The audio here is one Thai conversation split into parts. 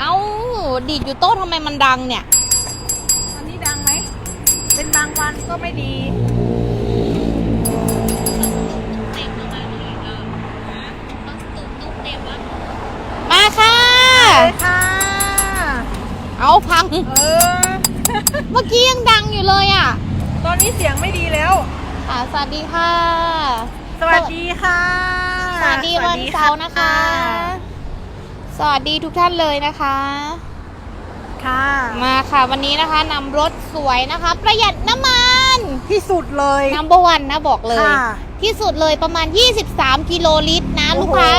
เอ้า ดีดอยู่โต๊ะทำไมมันดังเนี่ยตอนนี้ดังไหม เป็นบางวันก็ไม่ดีมาค่ะเลยค่ะ เอาพัง เออ เมื่อกี้ยังดังอยู่เลยอะตอนนี้เสียงไม่ดีแล้วค่ะสวัสดีค่ะ สวัสดีค่ะ สวัสดีวันเสาร์นะคะ สวัสดีทุกท่านเลยนะคะ ค่ะ มาค่ะวันนี้นะคะนำรถสวยนะคะ ประหยัดน้ำมันที่สุดเลยนัมเบอร์วันนะบอกเลย ค่ะ ที่สุดเลยประมาณ 23 กิโลลิตรนะโอ้โหลูกค้า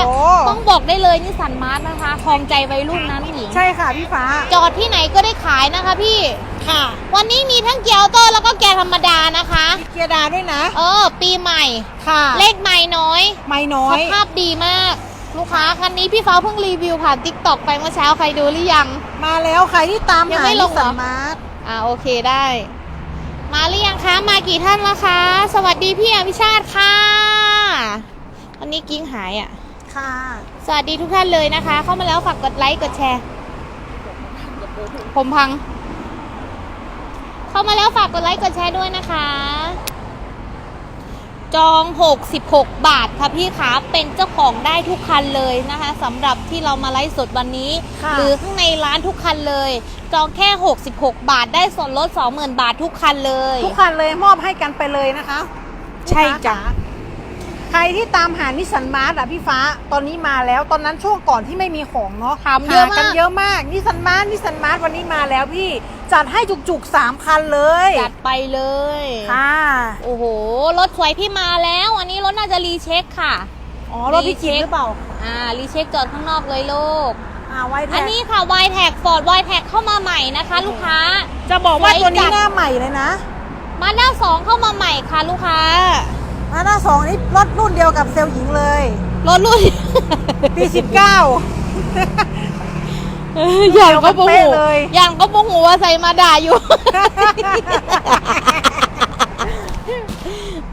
ต้องบอกได้เลยนี่สันมาร์ทนะคะคลองใจวัยรุ่นนะพี่หญิง ใช่ค่ะพี่ฟ้า จอดที่ไหนก็ได้ขายนะคะพี่ ค่ะ วันนี้มีทั้งเกียร์ออโต้แล้วก็เกียร์ธรรมดานะคะ เกียร์ดาด้วยนะ เออ ปีใหม่ ค่ะเลขใหม่น้อย ไม่น้อสย ภาพดีมาก ลูกค้าคันนี้พี่ฟ้าเพิ่งรีวิวผ่านทิกตอกไปเมื่อเช้าใครดูหรือยัง มาแล้วใครที่ตามยังหาไม่ลนิงสเหรสัอนมาร์ทอ่าโอเคได้ มาหรือยังคะมากี่ท่านแล้วคะ สวัสดีพี่อภิชาติค่ะวันนี้กิ้งหายอะ ค่ะ สวัสดีทุกท่านเลยนะคะ เข้ามาแล้วฝากกดไลค์กดแชร์ ผมพัง เข้ามาแล้วฝากกดไลค์กดแชร์ด้วยนะคะ จอง 66 บาทค่ะพี่ขาเป็นเจ้าของได้ทุกคันเลยนะคะสำหรับที่เรามาไลฟ์สดวันนี้ค่ะหรือข้างในร้านทุกคันเลย จองแค่ 66 บาทได้ส่วนลด 20,000 บาททุกคันเลย ทุกคันเลยมอบให้กันไปเลยนะคะ ใช่จ้ะลูกค้าใครที่ตามหานิสสันมาร์ทอะพี่ฟ้าตอนนี้มาแล้วตอนนั้นช่วงก่อนที่ไม่มีของเนาะถามเยอะหกันมากเยอะมากนิสสันมาร์ทนิสสันมาร์ทวันนี้มาแล้วพี่ จัดให้จุกๆสามคันเลยจัดไปเลยค่ะ โอ้โห รถสวยพี่มาแล้ว อันนี้รถน่าจะรีเช็คค่ะ อ๋อ รถพี่จิตหรือเปล่า อ่า รีเช็คจอดข้างนอกเลยลูกอ่าไว้แท็อันนี้ค่ะ y t แท็กฟอร์ด y t แท็กเข้ามาใหม่นะคะ ลูกค้า จะบอกว่าสวยตัวนี้จัดหน้าใหม่เลยนะ มาด้าสองเข้ามาใหม่ค่ะ ลูกค้า มาหน้าสองนี่รถรุ่นเดียวกับเซลล์หญิงเลย รถรุ่นปีสิบเก้า อย่างก็โมโหเป๊ะเลย อย่างก็โมโหว่าใส่มาด่าอยู่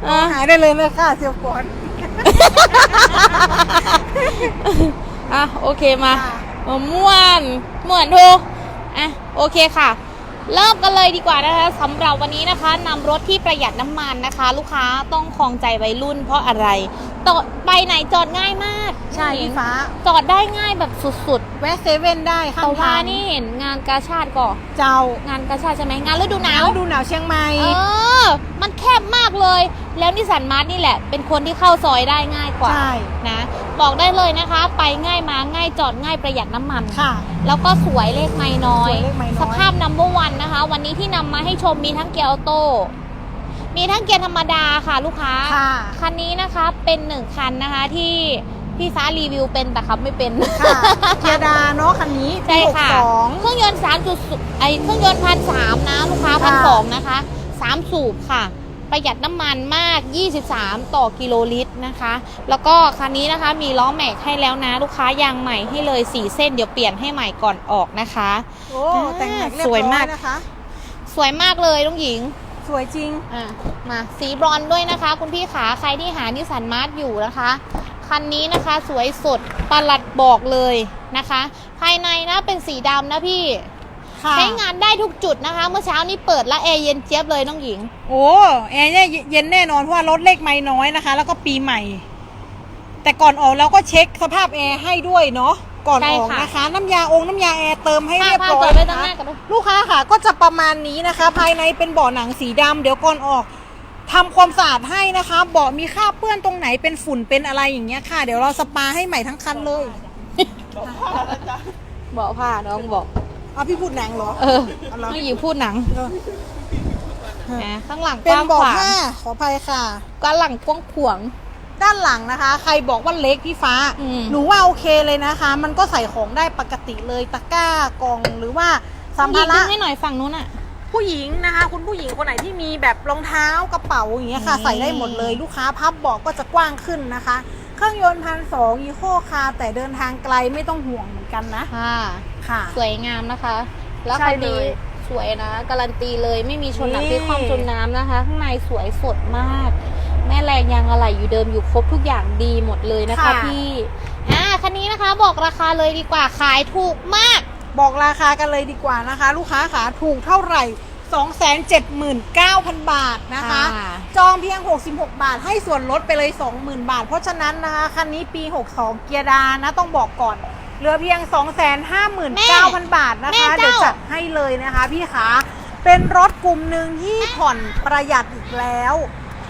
อะหายได้เลยเลยค่ะเซลล์ก่อน อะโอเคมาค่ะมาม่วนม่วนทูอะโอเคค่ะ เริ่มกันเลยดีกว่านะคะสำหรับวันนี้นะคะนำรถที่ประหยัดน้ำมันนะคะ ลูกค้าต้องคลองใจวัยรุ่นเพราะอะไร จอดไปไหนจอดง่ายมากใช่พี่ฟ้า จอดได้ง่ายแบบสุดแวะเซเว่นได้ๆข้าแต่งว่าทางนี่เห็นงานกาชาติก่อนเจ้างานกาชาติใช่ไหมงานฤดูหนาวแล้วดูหนาวเชียงใหม่เออ มันแคบมากเลย แล้วนิสสันมาร์ทนี่แหละ เป็นคนที่เข้าซอยได้ง่ายกว่าใช่นะบอกได้เลยนะคะ ไปง่ายมาง่ายจอดง่ายประหยัดน้ำมัน ค่ะ แล้วก็สวยเลขไม่น้อย สวยเลขไม้น้อย สภาพนัมเบอร์วันนะคะ วันนี้ที่นำมาให้ชมมีทั้งเกียร์ออโต้ มีทั้งเกียร์ธรรมดาค่ะลูกค้า ค่ะ คันนี้นะคะเป็นหนึ่งคันนะคะที่พี่ฟ้ารีวิวเป็นแต่ขับไม่เป็น ค่ะเกียร์ดาเนาะคันนี้ใช่ค่ะปีหกสอง เครื่องยนต์สามจุดไอเครื่องยนต์พันสามนะลูกค้าพันค่ะ สองนะคะสามสูบค่ะ ประหยัดน้ำมันมาก 23 ต่อกิโลลิตรนะคะ แล้วก็คันนี้นะคะมีล้อแม็กให้แล้วนะ ลูกค้ายางใหม่ให้เลย 4 เส้นเดี๋ยวเปลี่ยนให้ใหม่ก่อนออกนะคะ โอ้แต่งแม็กเรียบสวยร้อมายก นะคะ สวยมากเลยน้องหญิง สวยจริง อะมาสีบรอนซ์ด้วยนะคะ คุณพี่ขาใครที่หานิสสันมาร์ทอยู่นะคะ คันนี้นะคะสวยสดประหลัดบอกเลยนะคะ ภายในนะเป็นสีดำนะพี่ ค่ะ ใช้งานได้ทุกจุดนะคะ เมื่อเช้านี้เปิดและแอร์เย็นเจี๊ยบเลยน้องหญิง โอ้แอร์เนี่ยเย็นแน่นอนเพราะว่ารถเลขไม่น้อยนะคะ แล้วก็ปีใหม่ แต่ก่อนออกเราก็เช็คสภาพแอร์ให้ด้วยเนาะ ก่อนใช่ออกค่ะนะคะ น้ำยาองค์น้ำยาแอร์เติมให้ผ้าเรียบผ้าร้อจยอดไว้นะตั้งหคะน้ากันด้วยลูกค้าค่ะก็จะประมาณนี้นะคะ ภายในเป็นเบาะหนังสีดำเดี๋ยวก่อนออกทำความสะอาดให้นะคะ เบาะมีคราบเปื้อนตรงไหนเป็นฝุ่นเป็นอะไรอย่างเงี้ยค่ะ เดี๋ยวเราสปาให้ใหม่ทั้งคันเลยบอกผ้าน้องบอกเอาพี่พูดหนังเหรอ เออเอาเหรอน้องหญิงพูดหนังเออนะข้างหลังกเป็นว้างเบาะขวางผ้าขออภัยค่ะก้านหลังกว้างขวาง ด้านหลังนะคะ ใครบอกว่าเล็กพี่ฟ้า อืม หนูว่าโอเคเลยนะคะ มันก็ใส่ของได้ปกติเลยตะกร้ากล่องหรือว่าสัมภาน้ระองหญิงดึงให้หน่อยฝั่งนู้นอะ ผู้หญิงนะคะ คุณผู้หญิงคนไหนที่มีแบบรองเท้ากระเป๋าอย่างเงี้ยค่ะนี่ใส่ได้หมดเลยลูกค้าพับเบอกก็จะกว้างขึ้นนะคะ เครื่องยนต์พันสองอีโคคาแต่เดินทางไกลไม่ต้องห่วงเหมือนกันนะค่ะ ค่ะ สวยงามนะคะ แล้วใช่คันนี้เลยสวยนะ การันตีเลยไม่มีชนหนักนี่ ที่คว่ำจนน้ำนะคะ ข้างในสวยสดมาก แม่แรงยางอะไหล่อยู่เดิมอยู่ครบทุกอย่างดีหมดเลยนะคะพี่อ่าคันนี้นะคะบอกราคาเลยดีกว่าขายถูกมาก บอกราคากันเลยดีกว่านะคะ ลูกค้าขาถูกเท่าไหร่ 279,000 บาทนะคะ ค่ะ จองเพียง 66 บาท ให้ส่วนลดไปเลย 20,000 บาท เพราะฉะนั้นนะคะคันนี้ปี 62 เกียร์ดานะต้องบอกก่อน เหลือเพียง 259,000 บาทนะแม่คะเจ้า เดี๋ยวจัดให้เลยนะคะพี่ขาเป็นรถกลุ่มหนึ่งที่ผ่อนประหยัดอีกแล้ว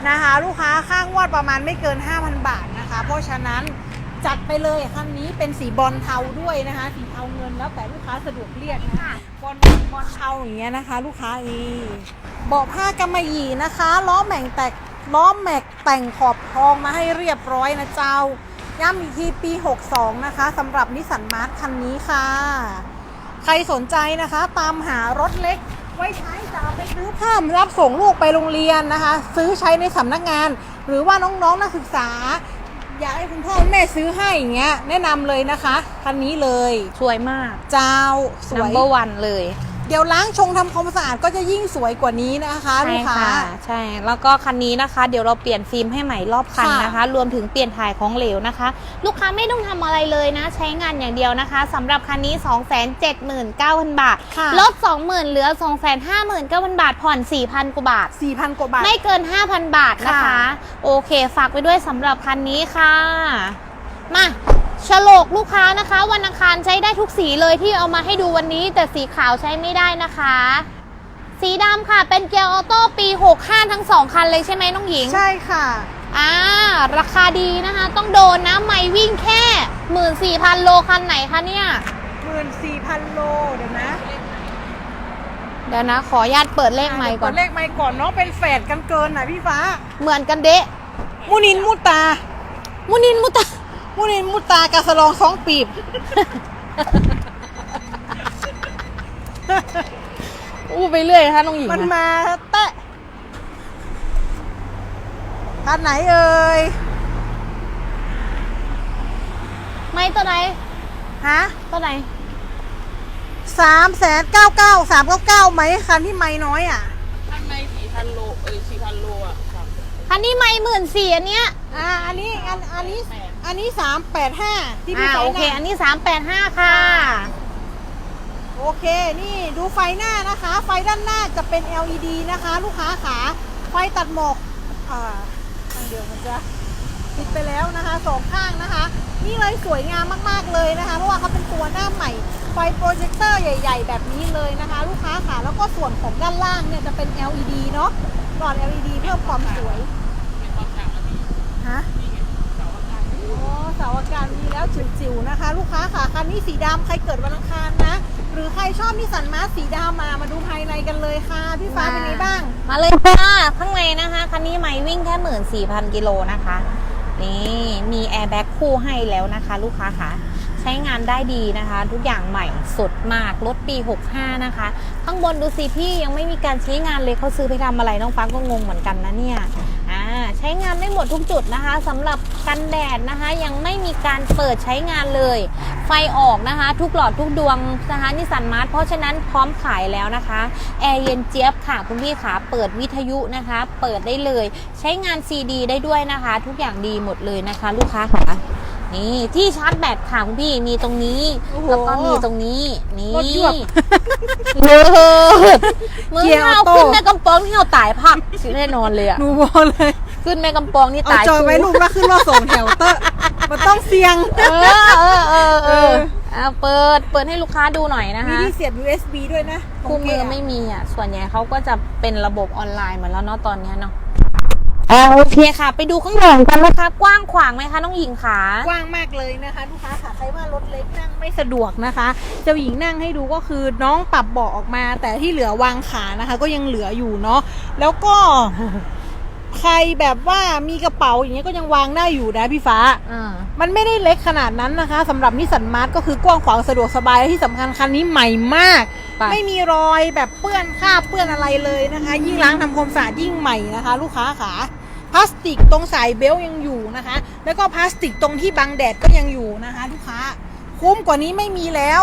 นะคะ ลูกค้าข้างวดประมาณไม่เกิน 5,000 บาทนะคะ เพราะฉะนั้นจัดไปเลยคันนี้เป็นสีบอลเทาด้วยนะคะ สีเทาเงินแล้วแต่ลูกค้าสะดวกเรียกนะคะบอลบอลเทาอย่างเงี้ยนะคะ ลูกค้านี่เบาะผ้ากำมะหยี่นะคะล้อแม็กแตกล้อแม็กแต่งขอบทองมาให้เรียบร้อยนะเจ้าย้ำอีกทีปี 62 นะคะสำหรับนิสสันมาร์ทคันนี้ค่ะ ใครสนใจนะคะ ตามหารถเล็ก ไว้ใช้จะเอาไปซื้อผ้ามรับส่งลูกไปโรงเรียนนะคะ ซื้อใช้ในสำนักงาน หรือว่าน้องๆนักศึกษา อยากให้คุณพ่อคุณแม่ซื้อให้อย่างเงี้ยแนะนำเลยนะคะคันนี้เลย สวยมาก เจ้าสวย number one เลย เดี๋ยวล้างชงทำความสะอาดก็จะยิ่งสวยกว่านี้นะคะลูใช่กค้าค่ะใช่ แล้วก็คันนี้นะคะ เดี๋ยวเราเปลี่ยนฟิล์มให้ใหม่รอบคันค่ะนะคะ รวมถึงเปลี่ยนถ่ายของเหลวนะคะ ลูกค้าไม่ต้องทำอะไรเลยนะ ใช้งานอย่างเดียวนะคะสำหรับคันนี้ 279,000 บาทค่ะลด 20,000 เหลือ 259,000 บาท ผ่อน 4,000 กว่าบาท 4,000 กว่าบาท ไม่เกิน 5,000 บาทนะคะค่ะโอเค ฝากไปด้วยสำหรับคันนี้ค่ะ มา ฉลกลูกค้านะคะ วันอังคารใช้ได้ทุกสีเลยที่เอามาให้ดูวันนี้ แต่สีขาวใช้ไม่ได้นะคะ สีดำค่ะเป็นเกียร์ออโต้ปี 65 ทั้ง 2 คันเลยใช่ไหมน้องหญิง ใช่ค่ะ อ่า ราคาดีนะคะ ต้องโดนนะ ไม่วิ่งแค่ 14,000 โลคันไหนคะเนี่ย 14,000 โลเดี๋ยวนะ เดี๋ยวนะ ขออนุญาตเปิดเลขใหม่ก่อนเปิดเลขไม่ก่อนน้องเป็นแฝดกันเกินน่ะพี่ฟ้า เหมือนกันเดะ มุนินมุตา มุนินมุตะ มุนินมุตากาสลองสองปีบ อู้ไปเรื่อยนะคะน้องหญิงมันนะมาแตะคันไหนเอ่ย ไม่ตัวไหนฮะตัวไหนสามแสนเก้าเก้าสามเก้าเก้าไหมคันที่ไม่น้อยอะข้างในสี่พันโลเอ้ยสี่พันโลอะครับ คันนี้ไม่หมื่นสี่อันเนี้ยอ่าอันนี้อันอันนี้อันนี้สามแปดห้าที่พี่อ่าไฟโอหเคน้าอันนี้สามแปดห้าค่ะ โอเคนี่ดูไฟหน้านะคะ ไฟด้านหน้าจะเป็น LED นะคะ ลูกค้าขาไฟตัดหมอกอ่าทางเดียวมันจะติดไปแล้วนะคะสองข้างนะคะ นี่เลยสวยงามมากๆเลยนะคะ เพราะว่าเขาเป็นตัวหน้าใหม่ ไฟโปรเจคเตอร์ใหญ่ ๆ แบบนี้เลยนะคะ ลูกค้าขาแล้วก็ส่วนของด้านล่างเนี่ยจะเป็น LED เนาะ หลอด LED เพิ่มความสวย ฮะอากาศโอ้เสาอากาศมีแล้วจิ๋วๆนะคะ ลูกค้าค่ะคันนี้สีดำใครเกิดวันอังคารนะ หรือใครชอบนิสสันมาร์สีดำมามาดูภายในกันเลยค่ะ พี่ฟ้าเป็นไงบ้าง มาเลยค่ะข้างในนะคะคันนี้ไม่วิ่งแค่หมื่นสี่พันกิโลนะคะ นี่มีแอร์แบ็กคู่ให้แล้วนะคะ ลูกค้าค่ะ ใช้งานได้ดีนะคะ ทุกอย่างใหม่สดมากรถปี 65 นะคะ ข้างบนดูสิพี่ยังไม่มีการใช้งานเลยเขาซื้อไปทำอะไรน้องฟ้าก็งงเหมือนกันนะเนี่ยอ่าใช้งานได้หมดทุกจุดนะคะสำหรับกันแดดนะคะ ยังไม่มีการเปิดใช้งานเลย ไฟออกนะคะ ทุกหลอดทุกดวงนะคะนิสสันมาร์ทเพราะฉะนั้นพร้อมขายแล้วนะคะแอร์เย็นเจี๊ยบค่ะคุณพี่ขาเปิดวิทยุนะคะ เปิดได้เลย ใช้งานซีดีได้ด้วยนะคะ ทุกอย่างดีหมดเลยนะคะ ลูกค้าค่ะ นี่ที่ชาร์จแบตค่ะคุณพี่มีตรงนี้ โอ้โหแล้วก็มีตรงนี้นี่รถยวบเลิศมือเกียร์เท้าออโต้ ขึ้นแม่กำปองที่เราตายพักสิแน่นอนเลยอะหนูบอกเลยขึ้นแม่กำปองนี่เอาตายจอยไว้ลูกแล้วขึ้นว่าส่งแถวเตอร์มันต้องเสี่ยง เออเออเออเอเออ อเอาเปิดเปิดให้ลูกค้าดูหน่อยนะมีคะ ที่เสียบ USB ด้วยนะคู่มือโเคะไม่มีอะ ส่วนใหญ่เขาก็จะเป็นระบบออนไลน์เหมือนแล้วเนาะตอนเนี้ยเนาะ อ่าโอเคค่ะ ไปดูข้างหลังกันนะคะ กว้างขวางไหมคะน้องหญิงขากว้างมากเลยนะคะลูกค้าค่ะใครว่ารถเล็กนั่งไม่สะดวกนะคะ เจ้าหญิงนั่งให้ดูก็คือน้องปรับเบาะออกมา แต่ที่เหลือวางขานะคะ ก็ยังเหลืออยู่เนาะแล้วก็ใครแบบว่ามีกระเป๋าอย่างเงี้ยก็ยังวางได้อยู่นะพี่ฟ้าอ่ามันไม่ได้เล็กขนาดนั้นนะคะสำหรับนิสสันมาร์ทก็คือกว้างขวางสะดวกสบายและที่สำคัญคันนี้ใหม่มากไปไม่มีรอยแบบเปื้อนคราบเปื้อนอะไรเลยนะคะ ยิ่งล้างทำความสะอาดยิ่งใหม่นะคะ ลูกค้าขาพ ลาสติกตรงสายเบลยังอยู่นะคะ แล้วก็พลาสติกตรงที่บังแดดก็ยังอยู่นะคะลูกค้าคุ้มกว่านี้ไม่มีแล้ว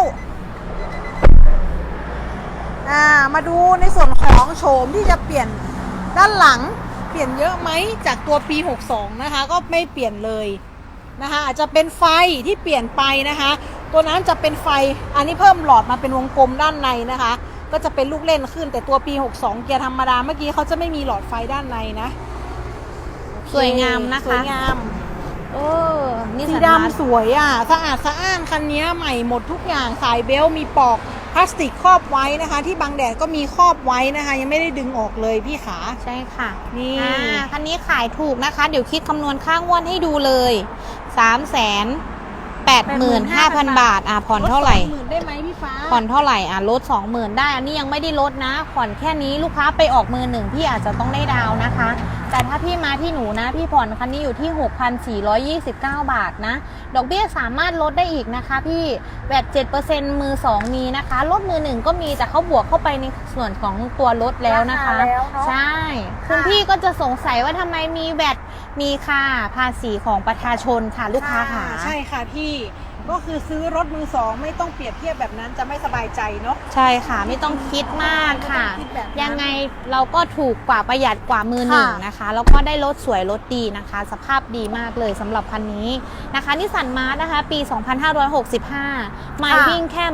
อ่ามาดูในส่วนของโฉมที่จะเปลี่ยนด้านหลังเปลี่ยนเยอะไหมจากตัวปี 62 นะคะ ก็ไม่เปลี่ยนเลยนะคะอาจจะเป็นไฟที่เปลี่ยนไปนะคะ ตัวนั้นจะเป็นไฟอันนี้เพิ่มหลอดมาเป็นวงกลมด้านในนะคะ ก็จะเป็นลูกเล่นขึ้นแต่ตัวปี 62 เกียร์ธรรมดาเมื่อกี้เขาจะไม่มีหลอดไฟด้านในนะ สวยงามนะคะ สวยงามโอ้นี่สีสันมาร์ทดำสวยอะ สะอาดสะอ้านคันนี้ใหม่หมดทุกอย่างสายเบลต์มีปลอกพลาสติกครอบไว้นะคะ ที่บังแดดก็มีครอบไว้นะคะ ยังไม่ได้ดึงออกเลยพี่ขา ใช่ค่ะนี่ อ่าคันนี้ขายถูกนะคะ เดี๋ยวคิดคำนวณค่างวดให้ดูเลย3 8 5 0 0 0 บาท อะผ่อนเท่าไหร่หมื่นได้ไหมพี่ฟ้าผ่อนเท่าไหร่ อะลด 20,000 ได้ อันนี้ยังไม่ได้ลดนะ ผ่อนแค่นี้ลูกค้าไปออกมือหนึ่งพี่อาจจะต้องได้ดาวน์นะคะ แต่ถ้าพี่มาที่หนูนะ พี่ผ่อนคันนี้อยู่ที่ 6,429 บาทนะ ดอกเบี้ยสามารถลดได้อีกนะคะ พี่แบต7%มือ 2 มีนะคะ ลดมือหนึ่งก็มีแต่เขาบวกเข้าไปในส่วนของตัวรถแล้วนะคะ ราคาแล้วเนอะ ใช่ คุณพี่ก็จะสงสัยว่าทำไมมีแบต มีค่ะภาษีของประชาชนค่ะลูกค้าค่ะ ใช่ค่ะพี่ ก็คือซื้อรถมือสองไม่ต้องเปรียบเทียบแบบนั้นจะไม่สบายใจเนาะ ใช่ค่ะไม่ต้องคิดมากค่ะ ไม่ต้องคิดแบบนั้นยังไงเราก็ถูกกว่าประหยัดกว่ามือหนึ่งค่ะ นะคะ แล้วก็ได้รถสวยรถดีนะคะ สภาพดีมากเลยสำหรับคันนี้นะคะนิสสันมาร์นะคะ ปี 2565มาวิ่งแค่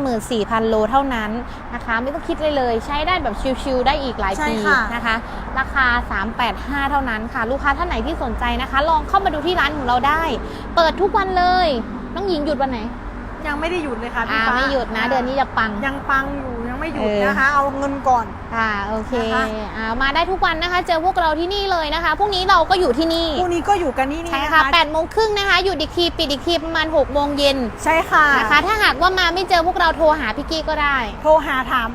14,000 โลเท่านั้นนะคะ ไม่ต้องคิดเลยเลย ใช้ได้แบบชิลๆได้อีกหลายใช่ปีค่ะ นะคะ ราคา 385 เท่านั้นค่ะ ลูกค้าท่านไหนที่สนใจนะคะ ลองเข้ามาดูที่ร้านของเราได้ เปิดทุกวันเลย น้องหญิงหยุดวันไหนยังไม่ได้หยุดเลยค่ะพี่อ่าฟ้าไม่หยุดนะ เดือนนี้จะปัง ยังปังอยู่ยังไม่หยุดเออ นะคะ เอาเงินก่อน ค่ะโอเคนะคะ อ่ามาได้ทุกวันนะคะ เจอพวกเราที่นี่เลยนะคะพรุ่งนี้เราก็อยู่ที่นี่ พรุ่งนี้ก็อยู่กันนี่นี่ใช่นะค่ะคะ8โมงครึ่งนะคะ อยู่ดีกทีปิดอีกทีประมาณ6โมงเย็นใช่ค่ะ นะคะ ถ้าหากว่ามาไม่เจอพวกเราโทรหาพี่กี้ก็ได้ โทรหาถาม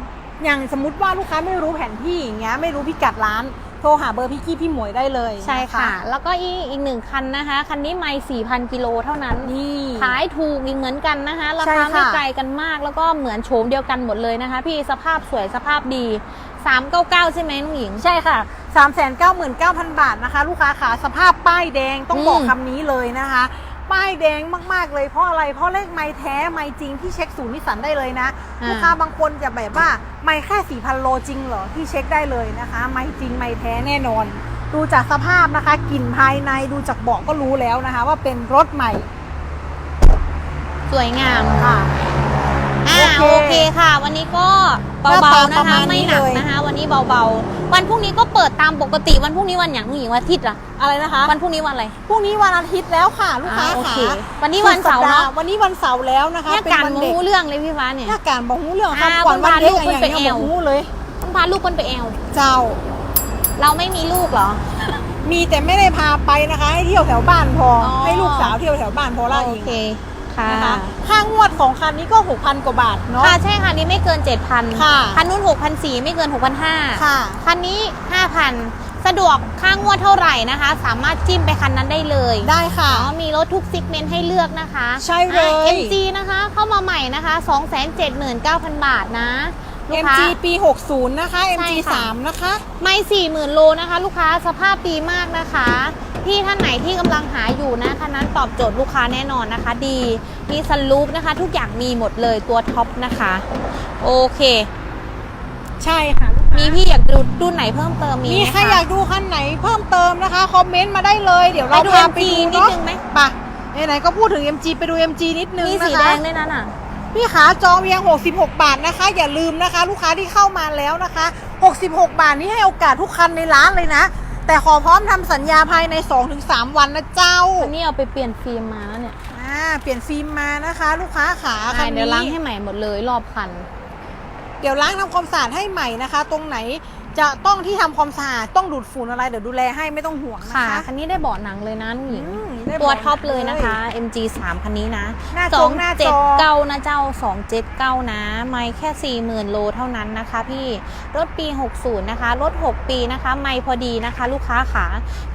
อย่างสมมติว่าลูกค้าไม่รู้แผนที่อย่างเงี้ยไม่รู้พิกัดร้านโทรหาเบอร์พี่กี้พี่หมวยได้เลยใช่ค่ะ นแล้วก็อีกอีกหนึ่งคันนะคะ คันนี้ไม่4,000 กิโลเท่านั้น นี่ ขายถูกอีกเหมือนกันนะคะ ราใช่คาค่ะ ไม่ไกลกันมาก แล้วก็เหมือนโฉมเดียวกันหมดเลยนะคะ พี่สภาพสวยสภาพดี 399 ใช่ไหมน้องหญิง ใช่ค่ะ 3 9 9 9 0 0 บาทนะคะ ลูกค้าขาสภาพป้ายแดงต้องบอกอืม คำนี้เลยนะคะ ป้ายแดงมาก ๆ เลยเพราะอะไร เพราะเลขไม้แท้ไม้จริงที่เช็คศูนย์นิสสันได้เลยนะอ่าลูกค้าบางคนจะแบบว่าไม้แค่4,000โลจริงเหรอที่เช็คได้เลยนะคะ ไม้จริงไม้แท้แน่นอน ดูจากสภาพนะคะกลิ่นภายในดูจากเบาะก็รู้แล้วนะคะ ว่าเป็นรถใหม่ สวยงามค่ะอ่า โอโอเคเคค่ะ วันนี้ก็หน้าเบาตาๆปนะระมาคะณไม่นี้หนักเลยนะคะ วันนี้เบาๆ วันพรุ่งนี้ก็เปิดตามปกติวันพรุ่งนี้วันอย่างหญิงวันอาทิตย์ล่ะอะไรนะคะ วันพรุ่งนี้วันอะไรพรุ่งนี้วันอาทิตย์แล้วค่ะลูกค้าอ่โอค่ะเควันนี้วันเสาร์เนาะวันนี้วันเสาร์แล้วนะคะเนี่ยเป็นการวันมเด็กรู้เรื่องเลยพี่ฟ้าเนี่ยหน้าการบอกหูเรื่องครับอ่าก่อนวันเด็กคนพาลูกอย่างขึ้นไปเงี้ยแอวบอกหูเลยต้องพาลูกคนไปแอลเจ้า เราไม่มีลูกเหรอมีแต่ไม่ได้พาไปนะคะ ให้เที่ยวแถวบ้านพอออให้ลูกสาวเที่ยวแถวบ้านพอละโอเองเคค่ะนะคะค่างวดของคันนี้ก็ 6,000 กว่าบาทเนาะ ค่ะใช่ค่ะนี่ไม่เกิน 7,000ค่ะคันนู้น6,400ไม่เกิน 6,500ค่ะคันนี้ 5,000 สะดวกค่างวดเท่าไหร่นะคะ สามารถจิ้มไปคันนั้นได้เลยได้ค่ะ อ๋อมีรถทุกซิกเมนต์ให้เลือกนะคะใช่เลย อะ MG นะคะเข้ามาใหม่นะคะ 279,000 บาทนะ ลูกค้า MG ปี 60 นะคะ MG ใช่ค่ะ 3 นะคะ ไม่40,000 โลนะคะ ลูกค้าสภาพดีมากนะคะ ที่ท่านไหนที่กำลังหาอยู่นะคันนั้นตอบโจทย์ลูกค้าแน่นอนนะคะ ดีมีสลูปนะคะ ทุกอย่างมีหมดเลยตัวท็อปนะคะ โอเค ใช่ค่ะลูกค้ามีพี่อยากดูรุ่นไหนเพิ่มเติมมีมีไหมใครคะอยากดูคันไหนเพิ่มเติมนะคะคอมเมนต์มาได้เลยเดี๋ยวเราไปดูพา MG ไปดูนิดเนาะนึงไหมไปไหนๆก็พูดถึง MG ไปดู MG นิดนึงมีนะคะสีแดงด้วยนั่นอะพี่ขาจองเพียง 66 บาทนะคะ อย่าลืมนะคะ ลูกค้าที่เข้ามาแล้วนะคะ 66 บาทนี้ให้โอกาสทุกคันในร้านเลยนะ แต่ขอพร้อมทำสัญญาภายใน 2-3 วันนะเจ้าคันนี้เอาไปเปลี่ยนฟิล์มมาแล้วเนี่ยอ่าเปลี่ยนฟิล์มมานะคะ ลูกค้าขาใช่คันเดี๋ยวล้างนี้ให้ใหม่หมดเลยรอบคัน เดี๋ยวล้างทำความสะอาดให้ใหม่นะคะ ตรงไหนจะต้องที่ทำความสะอาดต้องดูดฝุ่นอะไรเดี๋ยวดูแลให้ไม่ต้องห่วงนะค่ะคะ คันนี้ได้เบาะหนังเลยนะน้องหญิง อืมได้ ตัวบอกท็อปเลยนะคะ MG 3 คันนี้นะหน้าจสอองหน้าจเจ็ดอเก้านะเจ้าสองเจ็ดเก้านะ ไม่แค่สี่หมื่นโลเท่านั้นนะคะ พี่ รถปี 60 นะคะ รถ 6 ปีนะคะ ไม่พอดีนะคะ ลูกค้าขา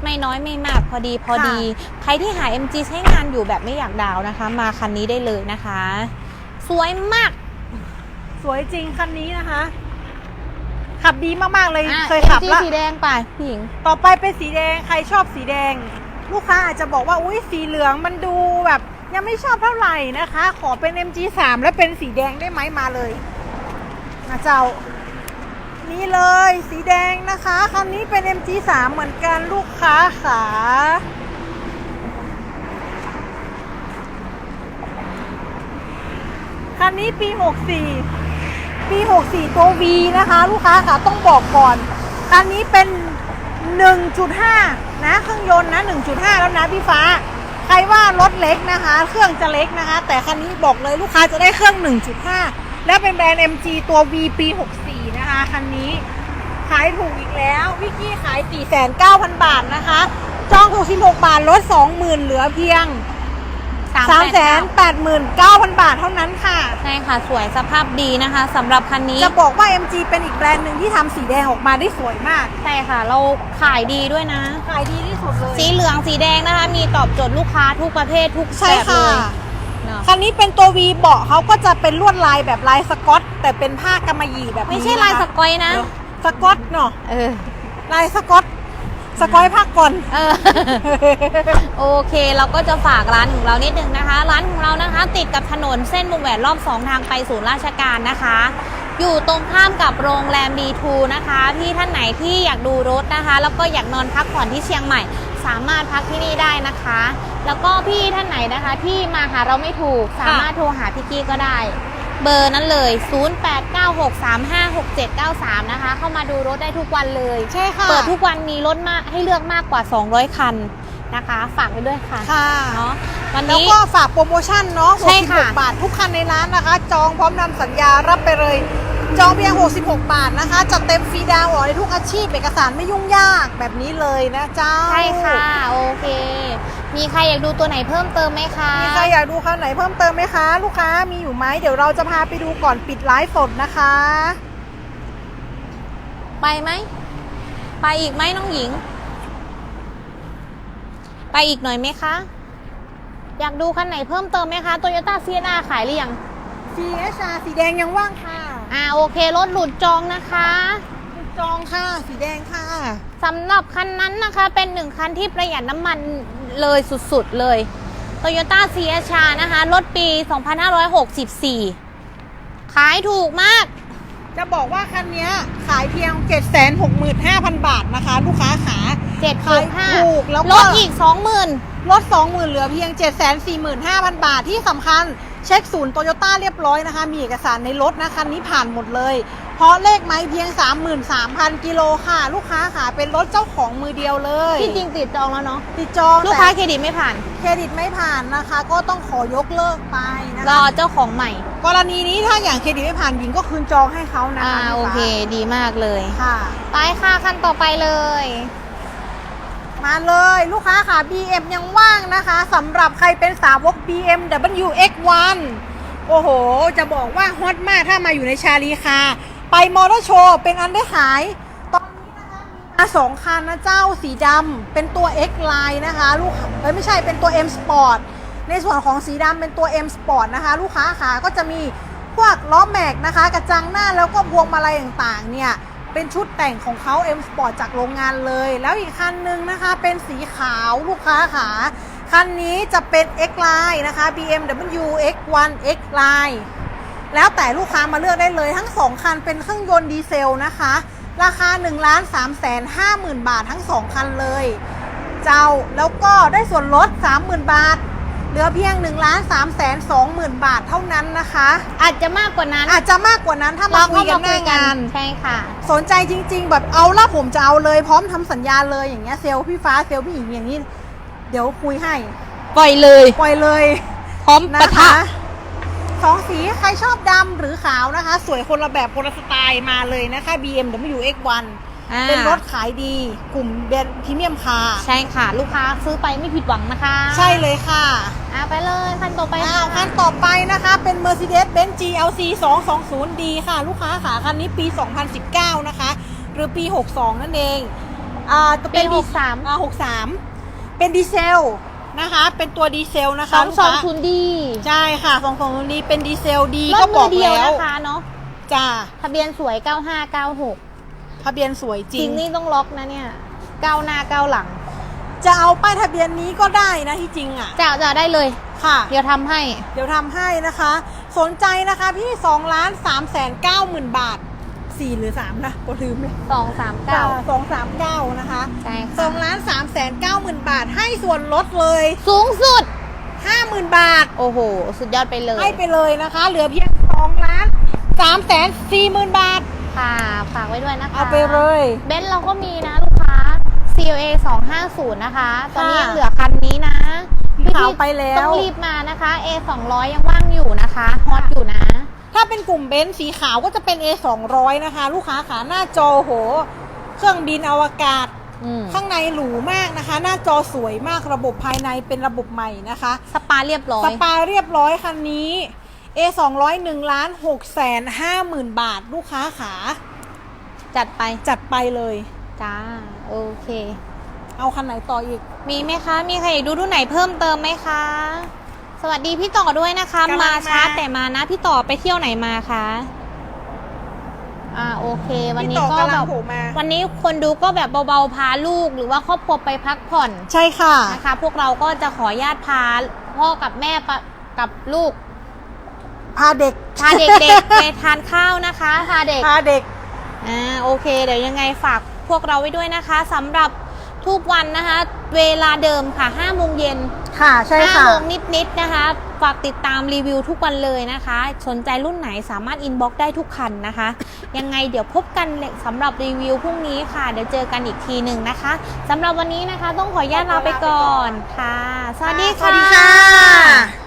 ไม่น้อยไม่มากพอดีพอดี ใครที่หา MG ใช้งานอยู่แบบไม่อยากดาวน์นะคะ มาคันนี้ได้เลยนะคะ สวยมาก สวยจริงคันนี้นะคะขับดีมาก ๆ เลยอะเคยขับ MG ละสีแดงไปพี่หญิง ต่อไปเป็นสีแดง ใครชอบสีแดง ลูกค้าอาจจะบอกว่าอุ้ยสีเหลืองมันดูแบบยังไม่ชอบเท่าไหร่นะคะ ขอเป็น MG3 และเป็นสีแดงได้ไหมมาเลยนะเจ้า นี่เลยสีแดงนะคะคันนี้เป็น MG3 เหมือนกันลูกค้าขาคันนี้ปี 64 ปี 64 ตัว V นะคะ ลูกค้าค่ะต้องบอกก่อน คันนี้เป็น 1.5 นะเครื่องยนต์นะ 1.5 แล้วนะพี่ฟ้า ใครว่ารถเล็กนะคะ เครื่องจะเล็กนะคะ แต่คันนี้บอกเลยลูกค้าจะได้เครื่อง 1.5 และเป็นแบรนด์ MG ตัว V ปี64นะคะคันนี้ขายถูกอีกแล้ววิกกี้ขาย 4,900บาทนะคะ จองถูก16บาทลด 20,000 เหลือเพียง 389,000 บาทเท่านั้นค่ะ ใช่ค่ะ สวยสภาพดีนะคะสำหรับคันนี้ จะบอกว่า MG เป็นอีกแบรนด์หนึ่งที่ทำสีแดงออกมาได้สวยมาก ใช่ค่ะ เราขายดีด้วยนะ ขายดีที่สุดเลย สีเหลืองสีแดงนะคะ มีตอบโจทย์ลูกค้าทุกประเภททุกใช่แบบเลค่ะ ยเนอะคันนี้เป็นตัว V เบาะเขาก็จะเป็นลวดลายแบบลายสกอต แต่เป็นผ้ากำมะหยี่แบบนี้ไม่ใช่ลายสนะคะกอยนะเดี๋ยวสกอตเนาะ เออ ลายสกอต สกอยภาคก่อน เออ โอเค เราก็จะฝากร้านของเรานิดนึงนะคะ ร้านของเรานะคะ ติดกับถนนเส้นวงแหวนรอบสองทางไปศูนย์ราชการนะคะ อยู่ตรงข้ามกับโรงแรม B2 นะคะพี่ท่านไหนที่อยากดูรถนะคะ แล้วก็อยากนอนพักผ่อนที่เชียงใหม่ สามารถพักที่นี่ได้นะคะ แล้วก็พี่ท่านไหนนะคะ ที่มาหาเราไม่ถูกสามารถโทรหาพี่กี้ก็ได้ เบอร์นั้นเลย 0896356793 นะคะ เข้ามาดูรถได้ทุกวันเลย ใช่ค่ะ เปิดทุกวันมีรถมากให้เลือกมากกว่า 200 คันนะคะ ฝากไว้ด้วยค่ะค่ะเนาะวันแล้วนี้ก็ฝากโปรโมชั่นเนาะใช่ค่ะ66บาททุกคันในร้านนะคะ จองพร้อมนำสัญญารับไปเลย จองเพียง 66 บาทนะคะ จัดเต็มฟรีดาวน์ออกในทุกอาชีพ เอกสารไม่ยุ่งยากแบบนี้เลยนะเจ้าใช่ค่ะ โอเค มีใครอยากดูตัวไหนเพิ่มเติมไหมคะมีใครอยากดูคันไหนเพิ่มเติมไหมคะ ลูกค้ามีอยู่ไหมเดี๋ยวเราจะพาไปดูก่อนปิดไลฟ์สดนะคะ ไปไหม ไปอีกไหมน้องหญิง ไปอีกหน่อยไหมคะ อยากดูคันไหนเพิ่มเติมไหมคะโตโยต้าซีนาขายหรือยัง CSR สีแดงยังว่างค่ะ อ่าโอเครถหลุดจองนะคะจองค่ะ สีแดงค่ะสำหรับคันนั้นนะคะเป็นหนึ่งคันที่ประหยัดน้ำมันเลยสุดๆเลย Toyota c h r นะคะ รถปี 2564 ขายถูกมาก จะบอกว่าคันเนี้ยขายเพียง 765,000 บาทนะคะ ลูกค้าขา765ถูกแล้วก็ลดอีก 20,000 ลด 20,000 เหลือเพียง 745,000 บาทที่สำคัญเช็คศูนย์โตโยต้าเรียบร้อยนะคะ มีเอกสารในรถนะคันนี้ผ่านหมดเลย เพราะเลขไม้เพียง 33,000 กิโลค่ะ ลูกค้าขาเป็นรถเจ้าของมือเดียวเลย ที่จริงติดจองแล้วเนาะติดจองลูกค้าแต่เครดิตไม่ผ่าน เครดิตไม่ผ่านนะคะ ก็ต้องขอยกเลิกไปนะรอคะเจ้าของใหม่ กรณีนี้ถ้าอย่างเครดิตไม่ผ่านหญิงก็คืนจองให้เขานะอ่า คะโอเค ดีมากเลย ค่ะ ไปค่ะคันต่อไปเลย มาเลยลูกค้าค่ะ BM ยังว่างนะคะสำหรับใครเป็นสาวก BMW X1 โอ้โห จะบอกว่าฮอตมากถ้ามาอยู่ในชาลีคาไปมอเตอร์โชว์เป็นอันได้ขาย ตอนนี้นะคะมีมาสองคันนะเจ้าสีดำเป็นตัว X Line นะคะลูกเอ้ยไม่ใช่เป็นตัว M Sport ในส่วนของสีดำเป็นตัว M Sport นะคะ ลูกค้าค่ะก็จะมีพวกล้อแม็กนะคะ กระจังหน้าแล้วก็พวงมาลัยต่างๆเนี่ย เป็นชุดแต่งของเขา M Sport จากโรงงานเลย แล้วอีกคันหนึ่งนะคะเป็นสีขาวลูกค้าขาคันนี้จะเป็น X Line นะคะ BMW X1 X Line แล้วแต่ลูกค้ามาเลือกได้เลยทั้ง 2 คันเป็นเครื่องยนต์ดีเซลนะคะ ราคา 1 3 5 0 0 0 0 บาททั้ง 2 คันเลย เจ้าแล้วก็ได้ส่วนลด 30,000 บาท เหลือเพียง1 3 2 0 0 0 0บาทเท่านั้นนะคะ อาจจะมากกว่านั้นอาจจะมากกว่านั้นถ้ามาคุยกันหน้างาน ใช่ค่ะ สนใจจริง ๆ แบบเอาละผมจะเอาเลยพร้อมทำสัญญาเลยอย่างเงี้ยเซลล์พี่ฟ้าเซลล์พี่หญิงอย่างนี้ เดี๋ยวคุยให้ ปล่อยเลย ปล่อยเลย พร้อมนะปะทะคะสองสีใครชอบดำหรือขาวนะคะ สวยคนละแบบคนละสไตล์มาเลยนะคะ BMW X1 อ่า เป็นรถขายดี กลุ่มแบรนด์พรีเมียมคาร์ใช่ค่ะ ลูกค้าซื้อไปไม่ผิดหวังนะคะใช่เลยค่ะอ่าไปเลยคันต่อไปอ้าวคันต่อไปนะคะเป็น Mercedes-Benz GLC 220D ค่ะ ลูกค้าขาคันนี้ปี 2019 นะคะ หรือปี 62 นั่นเองอ่าจะปีเป็นหดีกสามอ่า63 เป็นดีเซลนะคะ เป็นตัวดีเซลนะสคะองลูกสองค้าศูนย์ดีใช่ค่ะสองสองนี้เป็นดีเซลดีรก็ถบมืออกเดียวแล้วนะคะเนาะจ้า ทะเบียนสวย 9596 ทะเบียนสวยจจริริงงนี่ต้องล็อกนะเนี่ยก้าวหน้าก้าวหลังจะเอาป้ายทะเบียนนี้ก็ได้นะที่จริงอะจะจะได้เลย ค่ะ เดี๋ยวทำให้ เดี๋ยวทำให้นะคะ สนใจนะคะพี่2ล้าน3แสน9หมื่นบาท 4 หรือ 3 นะก็ลืมเลย239 สองสามเก้านะคะใช่สค่ะองล้านสามแสนเก้าหมื่นบาท ให้ส่วนลดเลย สูงสุด 50,000 บาท โอ้โห สุดยอดไปเลย ให้ไปเลยนะคะ เหลือเพียง2ล้าน3แสน4หมื่นบาท ค่ะฝากไว้ด้วยนะคะเอาไปเลยเบนซ์เราก็มีนะลูกค้า CLA 250 นะคะ ตอนนี้ค่ะยังเหลือคันนี้นะขาวไปแล้วต้องรีบมานะคะ A 200ยังว่างอยู่นะคะฮอตอยู่นะ ถ้าเป็นกลุ่มเบนซ์สีขาวก็จะเป็น A 200นะคะ ลูกค้าขาหน้าจอโห เครื่องบินอวกาศอืมข้างในหรูมากนะคะ หน้าจอสวยมากระบบภายในเป็นระบบใหม่นะคะ สปาเรียบร้อสยปาเรียบร้อยคันนี้ A 200 1ล้าน6แสน5หมื่นบาทลูกค้าขาจัดไปจัดไปเลย จ้า โอเค เอาคันไหนต่ออีก มีไหมคะ มีใครอยากดูรุ่นไหนเพิ่มเติมไหมคะ สวัสดีพี่ต่อด้วยนะคะ กำลังมา มาช้าแต่มานะพี่ต่อไปเที่ยวไหนมาคะ อ่าโอเค วันนี้พี่ก็ต่อกำแบลังบโผล่มา วันนี้คนดูก็แบบเบาๆพาลูกหรือว่าครอบครัวไปพักผ่อน ใช่ค่ะ นะคะพวกเราก็จะขออนุญาตพาพ่อกับแม่ปะกับลูก พาเด็กพาเด็กๆไปทานข้าวนะคะพาเด็กพาเด็กอ่าโอเค เดี๋ยวยังไงฝากพวกเราไว้ด้วยนะคะสำหรับทุกวันนะคะ เวลาเดิมค่ะ5โมงเย็นค่ะใช่5ค่ะโมงนิดๆนะคะ ฝากติดตามรีวิวทุกวันเลยนะคะ สนใจรุ่นไหนสามารถอินบ็อกได้ทุกคันนะคะ ยังไงเดี๋ยวพบกันสำหรับรีวิวพรุ่งนี้ค่ะ เดี๋ยวเจอกันอีกทีหนึ่งนะคะสำหรับวันนี้นะคะ ต้องขออนุญาตลาไปก่อนค่ะ สวัสดีสค่ะวัสดีค่ะ